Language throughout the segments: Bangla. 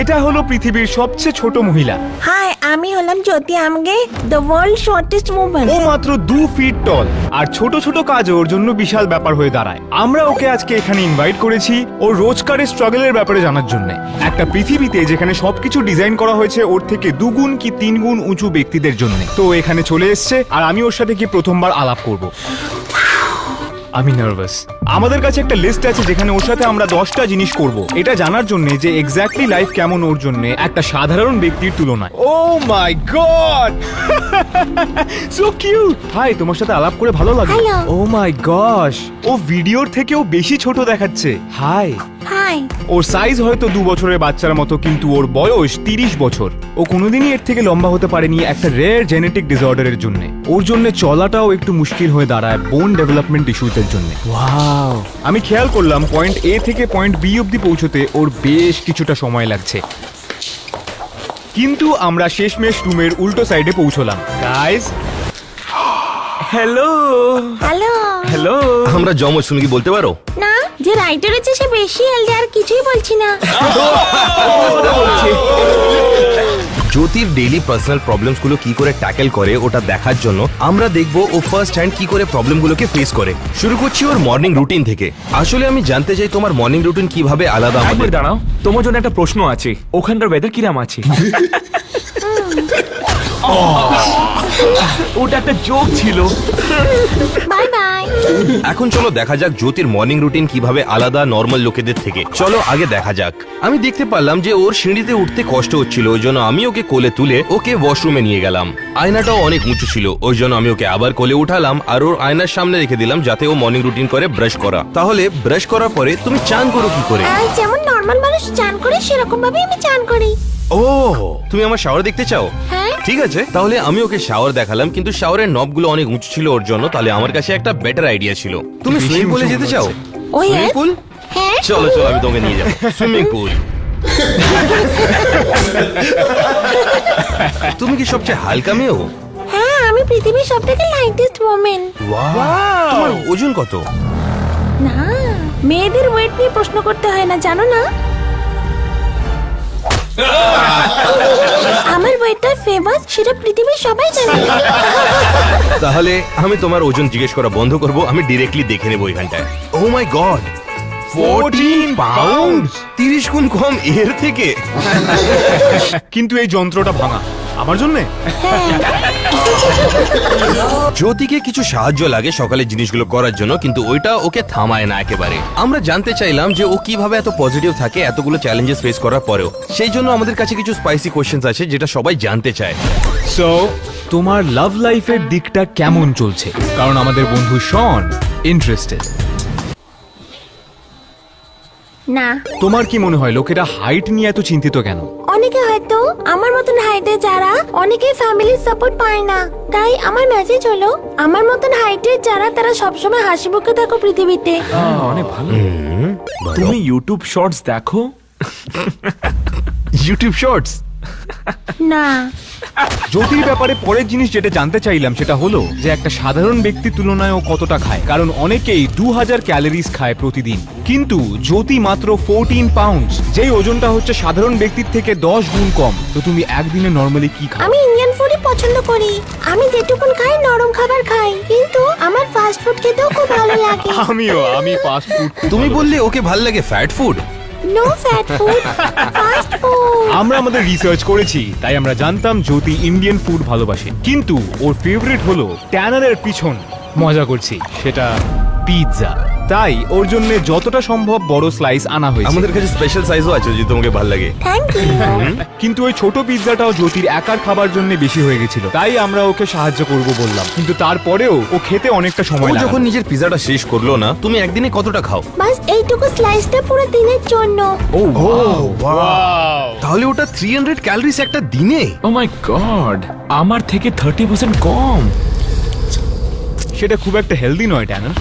এটা হলো পৃথিবীর সবচেয়ে ছোট মহিলা। হাই আমি হলাম Jyoti Amge the world shortest movement ও মাত্র দু ফিট টল আর ছোট ছোট কাজ ওর জন্য বিশাল ব্যাপার হয়ে দাঁড়ায়। আমরা ওকে আজকে এখানে ইনভাইট করেছি ওর রোজকারের স্ট্রাগলের ব্যাপারে জানার জন্য। একটা পৃথিবীতে যেখানে সবকিছু ডিজাইন করা হয়েছে ওর থেকে দুগুণ কি তিন গুণ উঁচু ব্যক্তিদের জন্য। তো ও এখানে চলে এসছে আর আমি ওর সাথে কি প্রথমবার আলাপ করব। আমি নার্ভাস আমাদের কাছে একটা লিস্ট আছে যেখানে ওর সাথে আমরা দশটা জিনিস করব। এটা জানার জন্য যে এক্স্যাক্টলি লাইফ কেমন ওর জন্য একটা সাধারণ ব্যক্তির তুলনায়। ও my god so cute hi তোমার সাথে আলাপ করে ভালো লাগে ও মাই গশ ও ভিডিওর থেকেও বেশি ছোট দেখাচ্ছে। হাই হাই ওর সাইজ হয়তো দু বছরের বাচ্চার মতো কিন্তু ওর বয়স তিরিশ বছর। ও কোনোদিনই এর থেকে লম্বা হতে পারেনি একটা রেয়ার জেনেটিক ডিসঅর্ডারের জন্য। ওর জন্য চলাটাও একটু মুশকিল হয়ে দাঁড়ায় বোন ডেভেলপমেন্ট ইস্যুসের জন্য। ওয়াও আমি খেয়াল করলাম পয়েন্ট এ থেকে পয়েন্ট বি অবধি পৌঁছতে ওর বেশ কিছুটা সময় লাগছে। কিন্তু আমরা শেষমেশ রুমের উল্টো সাইডে পৌঁছলাম। গাইস হ্যালো হ্যালো হ্যালো আমরা জমজ তুমি কি বলতে পারো? না যে রাইটার আছে সে বেশি হেলদি আর কিছুই বলছি না। জ্যোতির ডেইলি পার্সোনাল প্রবলেমসগুলো কি করে ট্যাকেল করে ওটা দেখার জন্য আমরা দেখব ও ফার্স্ট হ্যান্ড কি করে প্রবলেম গুলোকে ফেস করে। শুরু করছি ওর মর্নিং রুটিন থেকে। আসলে আমি জানতে চাই তোমার মর্নিং রুটিন কীভাবে আলাদা একবার আমাদের দাঁড়াও তোমার জন্য একটা প্রশ্ন আছে ওখানকার ওয়েদার কিরাম আছে? ওটা একটা জোক ছিল। বাই বাই এখন চলো দেখা যাক জ্যোতির মর্নিং রুটিন কীভাবে আলাদা নর্মাল লোকেদের থেকে। চলো আগে দেখা যাক। আমি দেখতে পারলাম যে ওর সিঁড়িতে উঠতে কষ্ট হচ্ছিল ওই জন্য আমি ওকে কোলে তুলে ওকে ওয়াশরুমে নিয়ে গেলাম। আয়নাটাও অনেক উঁচু ছিল ওই জন্য আমি ওকে আবার কোলে উঠালাম আর ওর আয়নার সামনে রেখে দিলাম যাতে ও মর্নিং রুটিন করে ব্রাশ করা। তাহলে ব্রাশ করার পরে তুমি চান করো কি করে? আর যেমন নর্মাল মানুষ চান করে সেরকম ভাবে আমি চান করি। ও তুমি আমার শাওয়ার দেখতে চাও? হ্যাঁ। ঠিক আছে তাহলে আমি ওকে শাওয়ার দেখালাম কিন্তু শাওয়ারের নবগুলো অনেক উঁচু ছিল ওর জন্য তাহলে আমার কাছে একটা বেটার আইডিয়া ছিল। তুমি সুইমিং পুলে যেতে চাও? Oh swimming pool? হ্যাঁ। চলো চলো আমি তোমাকে নিয়ে যাব। Swimming pool. তুমি কি সবচেয়ে হালকা মেয়েও হ্যাঁ আমি পৃথিবীর সব থেকে লাইটেস্ট ওমেন তোমার ওজন কত? না মেয়েদের ওয়েট নিয়ে প্রশ্ন করতে হয় না জানো না? আমার ওয়েটার ফেমাস সেটা পৃথিবীর সবাই জানে। তাহলে আমি তোমার ওজন জিজ্ঞেস করা বন্ধ করব আমি ডিরেক্টলি দেখে নেব ঘন্টায় ও মাই গড 14 পাউন্ড 30 গুণ কম এর থেকে। কিন্তু এই যন্ত্রটা ভাঙা। আমার জন্য? জ্যোতিকে কিছু সাহায্য লাগে সকালে জিনিসগুলো করার জন্য কিন্তু ওইটা ওকে থামায় না একেবারে। আমরা জানতে চাইলাম যে ও কীভাবে এত পজিটিভ থাকে এতগুলো চ্যালেঞ্জেস ফেস করার পরেও। সেই জন্য আমাদের কাছে কিছু স্পাইসি কোশ্চেন্স আছে যেটা সবাই জানতে চায়। সো তোমার লাভ লাইফের দিকটা কেমন চলছে? কারণ আমাদের বন্ধু শন ইন্টারেস্টেড না। তোমার কি মনে হয় লোকেরা হাইট নিয়ে এত চিন্তিত কেন? অনেকে হয়তো আমার মতন হাইটে যারা অনেকে ফ্যামিলির সাপোর্ট পায় না। তাই আমার মেসেজ হলো আমার মতন হাইটের যারা তারা সবসময় হাসি মুখে থাকো পৃথিবীতে। অনেক ভালো। তুমি ইউটিউব শর্টস দেখো? ইউটিউব শর্টস না। জ্যোতির ব্যাপারে পরের জিনিস যেটা জানতে চাইলাম সেটা হলো যে একটা সাধারণ ব্যক্তির তুলনায় ও কতটা খায়। কারণ অনেকেই দু হাজার ক্যালোরিজ খায় প্রতিদিন। কিন্তু জ্যোতি মাত্র ফোরটিন পাউন্ডস যেই ওজনটা হচ্ছে সাধারণ ব্যক্তির থেকে দশ গুণ কম। তো তুমি একদিনে নর্মালি কি খাও? আমি ইন্ডিয়ান ফুডই পছন্দ করি। আমি যেটুকুন খাই নরম খাবার খাই। কিন্তু আমার ফাস্ট ফুড খেতেও খুব ভালো লাগে। আমিও আমি ফাস্ট ফুড তুমি বললে ওকে ভালো লাগে fat food no fat food fast food আমরা আমাদের রিসার্চ করেছি, তাই আমরা জানতাম জ্যোতি ইন্ডিয়ান ফুড ভালোবাসে। কিন্তু ওর ফেভারিট হলো ট্যানারের পিছন। মজা করছি, সেটা পিৎজা তাই ওর জন্য যতটা সম্ভব বড় স্লাইস আনা হয়েছে। আমাদের কাছে স্পেশাল সাইজও আছে যদি তোমাকে ভালো লাগে। থ্যাংক ইউ কিন্তু ওই ছোট পিৎজাটাও জ্যোতির একার খাবার জন্য বেশি হয়ে গেছিল। তাই আমরা ওকে সাহায্য করব বললাম। কিন্তু তারপরেও ও খেতে অনেকটা ও সময় যখন নিজের পিজাটা শেষ করল না তুমি একদিনে কতটা খাও? বাস এইটুকু স্লাইসটা পুরো দিনের জন্য। ও তাহলে ওটা থ্রি হান্ড্রেড ক্যালোরিজ একটা দিনে? ও মাই গড আমার থেকে থার্টি পার্সেন্ট কম। সেটা খুব একটা হেলদি নয় ড্যানার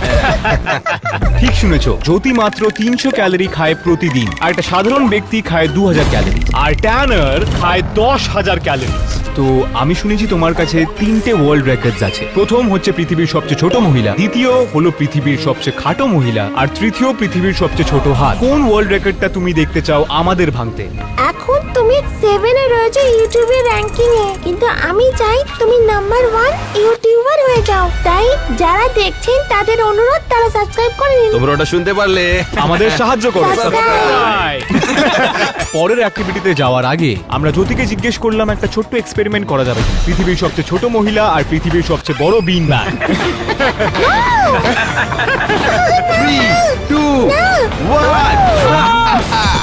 ঠিক শুনেছো, জ্যোতি মাত্র তিনশো ক্যালোরি খায় প্রতিদিন, আর একটা সাধারণ ব্যক্তি খায় দু হাজার ক্যালোরি। আর ট্যানার খায় দশ হাজার ক্যালোরি তো আমি শুনেছি তোমার কাছে তিনটে ওয়ার্ল্ড রেকর্ডস আছে। প্রথম হচ্ছে পৃথিবীর সবচেয়ে ছোট মহিলা দ্বিতীয় হলো পৃথিবীর সবচেয়ে খাটো মহিলা আর তৃতীয় পৃথিবীর সবচেয়ে ছোট হাত। কোন ওয়ার্ল্ড রেকর্ডটা তুমি দেখতে চাও আমাদের ভাঙতে? এখন তুমি সেভেনে রয়েছে ইউটিউবে র্যাঙ্কিং এ কিন্তু আমি চাই তুমি নাম্বার ওয়ান ইউটিউবার হয়ে যাও। তাই যারা দেখছেন তাদের অনুরোধ তারা সাবস্ক্রাইব করে নিন। তোমরা ওটা শুনতে পারলে। আমাদের সাহায্য করো। পরের অ্যাক্টিভিটিতে যাওয়ার আগে আমরা জ্যোতিকে জিজ্ঞেস করলাম একটা ছোট্ট এক্সপেরিমেন্ট করা যাবে পৃথিবীর সবচেয়ে ছোট মহিলা আর পৃথিবীর সবচেয়ে বড় bean bag three two one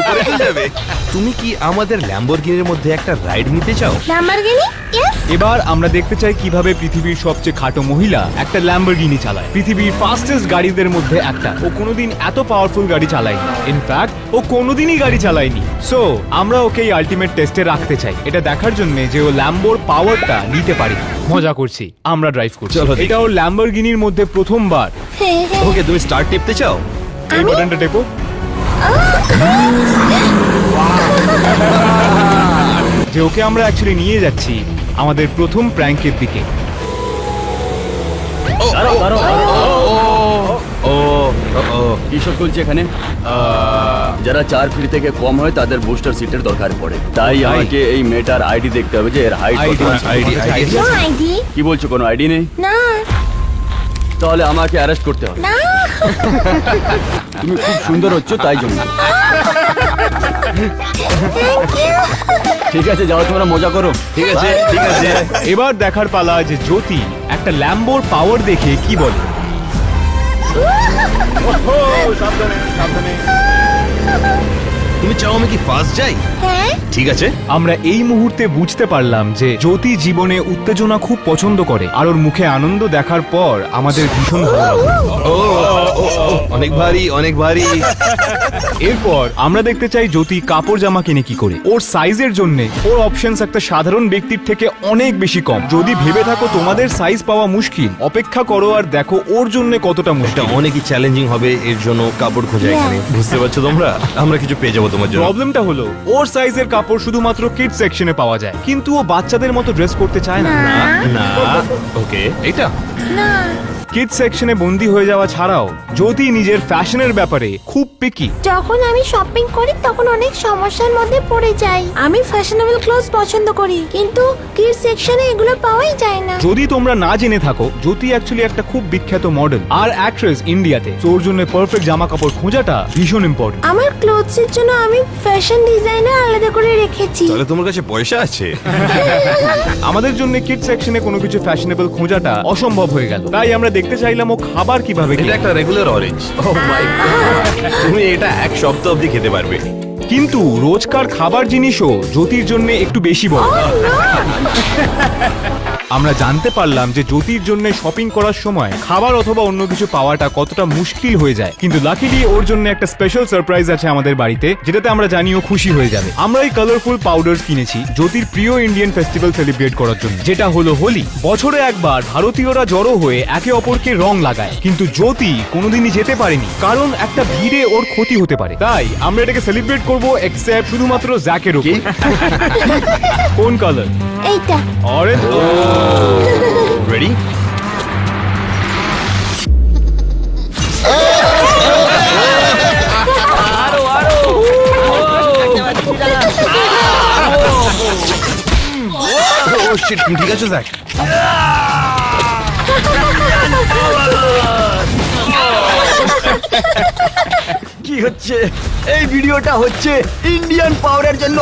উপরে চলে যাবে তুমি কি আমাদের ল্যাম্বরগিনির মধ্যে একটা রাইড নিতে চাও? লাম্বরগিনি ইয়েস এবার আমরা দেখতে চাই কীভাবে পৃথিবীর সবচেয়ে খাটো মহিলা একটা ল্যাম্বরগিনি চালায়। পৃথিবীর ফাস্টেস্ট গাড়িদের মধ্যে একটা। ও কোনোদিন এত পাওয়ারফুল গাড়ি চালায়নি। ইনফ্যাক্ট ও কোনোদিনই গাড়ি চালায়নি। সো আমরা ওকে এই আলটিমেট টেস্টে রাখতে চাই। এটা দেখার জন্য যে ও ল্যাম্বোর পাওয়ারটা নিতে পারে। মজা করছি। আমরা ড্রাইভ করছি। এটা ও ল্যাম্বরগিনির মধ্যে প্রথমবার। ওকে তুমি স্টার্ট টিপতে চাও? যে ওকে আমরা অ্যাকচুয়ালি নিয়ে যাচ্ছি আমাদের প্রথম প্র্যাঙ্কের দিকে। কিসব চলছে এখানে? যারা চার ফিট থেকে কম হয় তাদের বুস্টার সিটের দরকার পড়ে। তাই আমাকে এই মেটার আইডি দেখতে হবে যে এর হাইট কি বলছো কোনো আইডি নেই? তাহলে আমাকে অ্যারেস্ট করতে হবে। না তুমি খুব সুন্দর হচ্ছ তাই জন্য। ঠিক আছে যাও তোমরা মজা করো। ঠিক আছে ঠিক আছে। এবার দেখার পালা যে জ্যোতি একটা ল্যাম্বোর পাওয়ার দেখে কি বলে। তুমি চাও আমি কি ফার্স্ট যাই? ঠিক আছে। আমরা এই মুহূর্তে বুঝতে পারলাম যে জ্যোতি জীবনে উত্তেজনা খুব পছন্দ করে আর ওর মুখে আনন্দ দেখার পর আমাদের ভীষণ ভালো লাগল ও ও, ও, অনেক ভারী অনেক ভারী। এরপর আমরা দেখতে চাই জ্যোতি কাপড় জামা কিনে কি করে। ওর সাইজের জন্য ওর অপশনস একটা সাধারণ ব্যক্তির থেকে অনেক বেশি কম। যদি ভেবে থাকো তোমাদের সাইজ পাওয়া মুশকিল অপেক্ষা করো আর দেখো ওর জন্য কতটা এটা মুশকিল অনেকই চ্যালেঞ্জিং হবে এর জন্য কাপড় খোঁজা এখানে। বুঝতে পারছ তোমরা? আমরা কিছু পেয়ে যাব তোমার জন্য। প্রবলেমটা হলো ওর সাইজের কাপড় শুধুমাত্র কিড সেকশনে পাওয়া যায়। কিন্তু ও বাচ্চাদের মতো ড্রেস করতে চায় না। না। ওকে এটা না। কিড সেকশনে বন্দি হয়ে যাওয়া ছাড়াও জ্যোতি নিজের ফ্যাশনের ব্যাপারে খুব পিকি যখন আমি শপিং করি তখন অনেক সমস্যার মধ্যে পড়ে যাই। আমি ফ্যাশনেবল ক্লোথস পছন্দ করি কিন্তু কিড সেকশনে এগুলো পাওয়াই যায় না। যদি তোমরা না জেনে থাকো জ্যোতি অ্যাকচুয়ালি একটা খুব বিখ্যাত মডেল আর অ্যাক্ট্রেস ইন্ডিয়াতে তোর জন্য পারফেক্ট জামা কাপড় খোঁজাটা ভীষণ ইম্পর্টেন্ট আমার ক্লোথস এর জন্য আমি ফ্যাশন ডিজাইনার আলাদা করে রেখেছি। তাহলে তোমার কাছে পয়সা আছে? আমাদের জন্য কিড সেকশনে কোনো কিছু ফ্যাশনেবল খোঁজাটা অসম্ভব হয়ে গেল। তাই আমরা দেখতে চাইলাম ও খাবার কীভাবে এটা একটা regular orange oh my god তুমি এটা এক সপ্তাহ অবধি খেতে পারবে। কিন্তু রোজকার খাবার জিনিসও জ্যোতির জন্য একটু বেশি বড়। আমরা জানতে পারলাম যে জ্যোতির জন্য শপিং করার সময় খাবার অথবা অন্য কিছু পাওয়াটা কতটা মুশকিল হয়ে যায়। কিন্তু লাকিলি ওর জন্য একটা স্পেশাল সারপ্রাইজ আছে আমাদের বাড়িতে যেটাতে আমরা জানিও খুশি হয়ে যাবে। আমরা এই কালারফুল পাউডার কিনেছি জ্যোতির প্রিয় ইন্ডিয়ান ফেস্টিভ্যাল সেলিব্রেট করার জন্য যেটা হলো হোলি। বছরে একবার ভারতীয়রা জড়ো হয়ে একে অপরকে রং লাগায় কিন্তু জ্যোতি কোনোদিনই যেতে পারেনি কারণ একটা ভিড়ে ওর ক্ষতি হতে পারে। তাই আমরা এটাকে সেলিব্রেট করব এক্সেপ্ট শুধুমাত্র জ্যাকের উপর। কোন কালার এইটা। অরেঞ্জ রেডি ও শিট তুমি ঠিক আছো দেখ কি হচ্ছে? এই ভিডিওটা হচ্ছে ইন্ডিয়ান পাওয়ারের জন্য।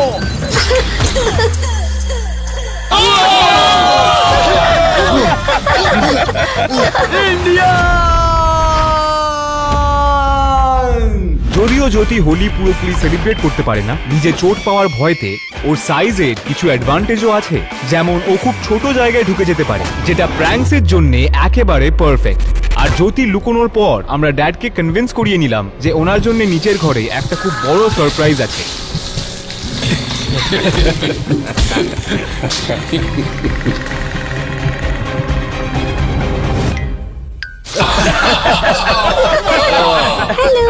যদিও জ্যোতি হোলি পুরোপুরি সেলিব্রেট করতে পারে না নিজে চোট পাওয়ার ভয়তে ওর সাইজের কিছু অ্যাডভান্টেজও আছে। যেমন ও খুব ছোট জায়গায় ঢুকে যেতে পারে, যেটা প্র্যাঙ্কসের জন্য একেবারে পারফেক্ট আর জ্যোতি লুকোনোর পর আমরা ড্যাডকে কনভিন্স করিয়ে নিলাম যে ওনার জন্য নিচের ঘরে একটা খুব বড় সারপ্রাইজ আছে।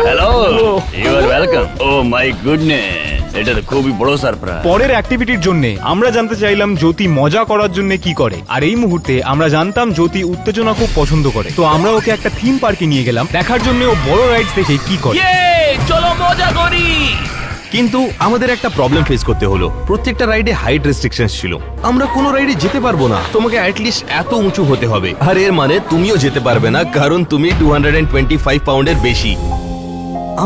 Hello hello you are welcome oh my goodness এটা তো খুবই বড় সারপ্রাইজ পরের অ্যাক্টিভিটির জন্য আমরা জানতে চাইলাম জ্যোতি মজা করার জন্য কি করে। আর এই মুহূর্তে আমরা জানতাম জ্যোতি উত্তেজনা খুব পছন্দ করে। তো আমরা ওকে একটা থিম পার্কে নিয়ে গেলাম। দেখার জন্য ও বড় রাইডস দেখে কি করে। চলো মজা করি। কিন্তু আমাদের একটা প্রবলেম ফেস করতে হলো। প্রত্যেকটা রাইডে হাইট রেস্ট্রিকশনস ছিল। আমরা কোনো রাইডে যেতে পারব না। তোমাকে অ্যাটলিস্ট এত উঁচু হতে হবে। আর এর মানে তুমিও যেতে পারবে না, কারণ তুমি টু হান্ড্রেড পাউন্ডের বেশি।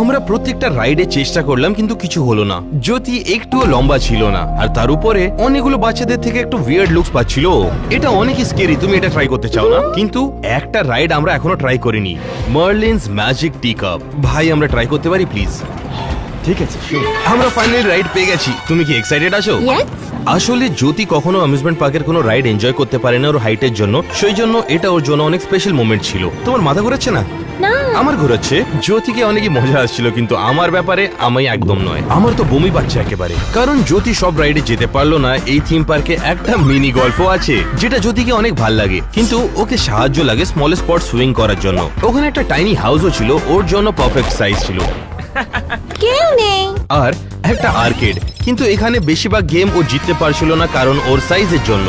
আমরা প্রত্যেকটা রাইডে চেষ্টা করলাম, কিন্তু কিছু হলো না। জ্যোতি একটুও লম্বা ছিল না, আর তার উপরে অনেকগুলো বাচ্চাদের থেকে একটু উইয়ার্ড লুকস পাচ্ছিল। এটা অনেক স্কেরি তুমি এটা ট্রাই করতে চাও না? কিন্তু একটা রাইড আমরা এখনও ট্রাই করিনি। মার্লিনস ম্যাজিক টি কাপ ভাই, আমরা ট্রাই করতে পারি প্লিজ ঠিক আছে আমরা ফাইনালি রাইড পেয়ে গেছি। তুমি কি এক্সাইটেড আছো? আসলে জ্যোতি কখনো অ্যামিউজমেন্ট পার্কের কোনো রাইড এনজয় করতে পারে না ওর হাইটের জন্য। সেই জন্য এটা ওর জন্য অনেক স্পেশাল মোমেন্ট ছিল। তোমার মাথা ঘোরাচ্ছে না? আমার ঘোরাচ্ছে? জ্যোতিকে অনেকই মজা আসছিল কিন্তু আমার ব্যাপারে আমি একদম নয়। আমার তো বমি পাচ্ছে একেবারে। কারণ জ্যোতি সব রাইডে যেতে পারল না এই থিম পার্কে একটা মিনি গল্ফও আছে যেটা জ্যোতিকে অনেক ভালো লাগে। কিন্তু ওকে সাহায্য লাগে স্মল স্পট সুইং করার জন্য। ওখানে একটা টাইনি হাউসও ছিল ওর জন্য পারফেক্ট সাইজ ছিল। কেউ নেই। আর একটা আর্কেড কিন্তু এখানে বেশিরভাগ গেম ও জিততে পারছিল না কারণ ওর সাইজের জন্য।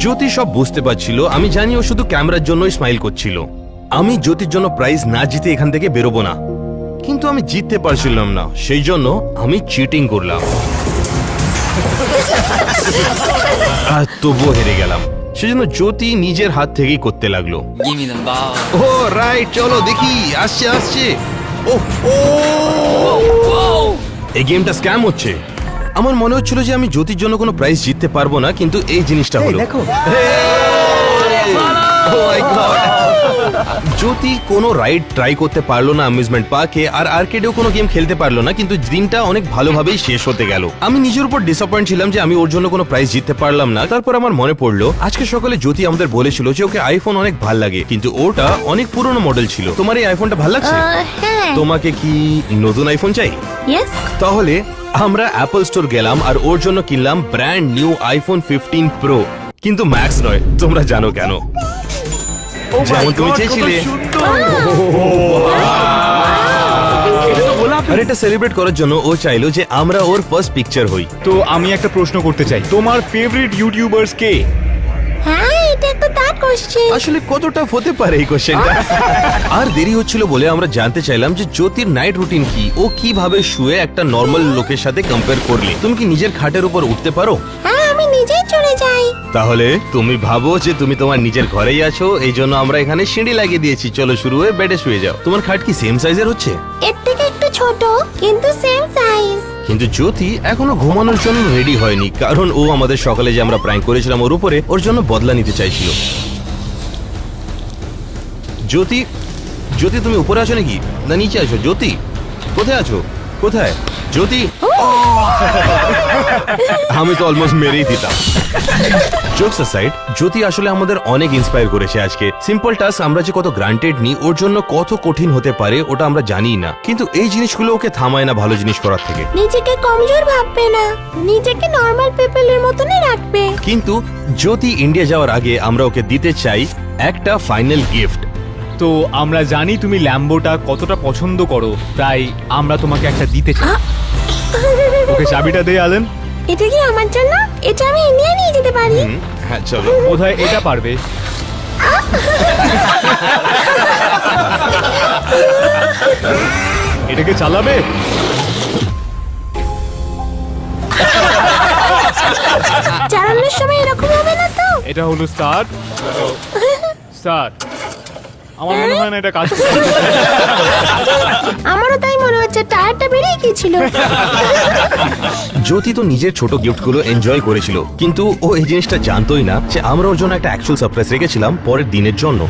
জ্যোতি সব বুঝতে পারছিল, আমি জানি ও শুধু ক্যামেরার জন্যই স্মাইল করছিল। আমি জ্যোতির জন্য প্রাইজ না জিতে এখান থেকে বেরোবো না। কিন্তু আমি জিততে পারছিলাম না, সেই জন্য আমি চিটিং করলাম। আর তবুও হেরে গেলাম। সেজন্য জ্যোতি নিজের হাত থেকেই করতে লাগল. ও রাইট চলো দেখি আসছে আসছে। ও। ও এই গেমটা স্ক্যাম হচ্ছে। আমার মনে হচ্ছিল যে আমি জ্যোতির জন্য কোনো প্রাইজ জিততে পারব না কিন্তু এই জিনিসটা হলো। দেখো! জ্যোতি কোনো রাইড ট্রাই করতে পারল না অ্যামিউজমেন্ট পার্কে আর আর্কেডেও কোনো গেম খেলতে পারল না কিন্তু দিনটা অনেক ভালোভাবেই শেষ হতে গেল। আমি নিজের উপর ডিসঅ্যাপয়েন্ট ছিলাম যে আমি ওর জন্য কোনো প্রাইজ জিততে পারলাম না। তারপর আমার মনে পড়ল আজকে সকালে জ্যোতি আমাদের বলেছিল যে ওকে আইফোন অনেক ভালো লাগে কিন্তু ওটা অনেক পুরনো মডেল ছিল। তোমার এই আইফোনটা ভালো লাগছে? হ্যাঁ। তোমাকে কি নতুন আইফোন চাই? তাহলে আমরা অ্যাপল স্টোর গেলাম আর ওর জন্য কিনলাম brand new iPhone fifteen pro কিন্তু ম্যাক্স নয় তোমরা জানো কেন? যেমন তুমি চেয়েছিলে আর এটা সেলিব্রেট করার জন্য ও চাইলো যে আমরা ওর ফার্স্ট পিকচার হই তো আমি একটা প্রশ্ন করতে চাই তোমার ফেভারিট ইউটিউবার্স কে হ্যাঁ এটা একটা তার কোশ্চেন আসলে কতটা হতে পারে এই কোশ্চেনটা আর দেরি হচ্ছিল বলে আমরা জানতে চাইলাম যে জ্যোতির নাইট রুটিন কি ও কীভাবে শুয়ে একটা নর্মাল লোকের সাথে কম্পেয়ার করলে তুমি কি নিজের খাটের উপর উঠতে পারো হ্যাঁ নিজেই চলে যাই। তাহলে তুমি ভাবো যে তুমি তোমার নিজের ঘরেই আছো এই জন্য আমরা এখানে সিঁড়ি লাগিয়ে দিয়েছি। চলো শুরু হয়ে বেডে শুয়ে যাও। তোমার খাট কি সেম সাইজের হচ্ছে? এর থেকে একটু ছোট কিন্তু সেম সাইজ কিন্তু জ্যোতি এখনও ঘুমানোর জন্য রেডি হয়নি কারণ ও আমাদের সকালে যে আমরা প্র্যাঙ্ক করেছিলাম ওর উপরে ওর জন্য বদলা নিতে চাইছিল। জ্যোতি জ্যোতি তুমি উপরে আছো নাকি? না নিচে আছো। জ্যোতি কোথায় আছো? কোথায়? জ্যোতি আমি তো অলমোস্ট মেরেই দিতাম। জোকস সাইড জ্যোতি আসলে আমাদের অনেক ইন্সপায়ার করেছে আজকে। সিম্পল টাস্ক আমরা যে কত গ্রান্টেড নিই ওর জন্য কত কঠিন হতে পারে ওটা আমরা জানি না। কিন্তু এই জিনিসগুলো ওকে থামায় না ভালো জিনিস করার থেকে। নিজেকে কমজোর ভাববে না। নিজেকে নর্মাল পিপলের মতনই রাখবে। কিন্তু জ্যোতি ইন্ডিয়া যাওয়ার আগে আমরা ওকে দিতে চাই একটা ফাইনাল গিফট তো আমরা জানি তুমি ল্যাম্বোটা কতটা পছন্দ করো। তাই আমরা তোমাকে একটা দিতে চাই। ওকে চাবিটা দিয়ে আলেন। এটা কি আমার জন্য? এটা আমি ইন্ডিয়া নিয়ে যেতে পারি। হ্যাঁ চলো। বোধহয় এটা পারবে? এটাকে চালাবে? চালানোর সময় এরকম হবে না তো? এটা হলো স্টার্ট স্টার্ট আমার মনে হয় না এটা কাজ করবে। আমারও তাই মনে টায়ারটা বেরিয়ে গিয়েছিল। জ্যোতি তো নিজের ছোট গিফটগুলো এনজয় করেছিল। কিন্তু ও এই জিনিসটা জানতোই না যে আমরা ওর জন্য একটা অ্যাকচুয়াল সারপ্রাইজ রেখেছিলাম পরের দিনের জন্য।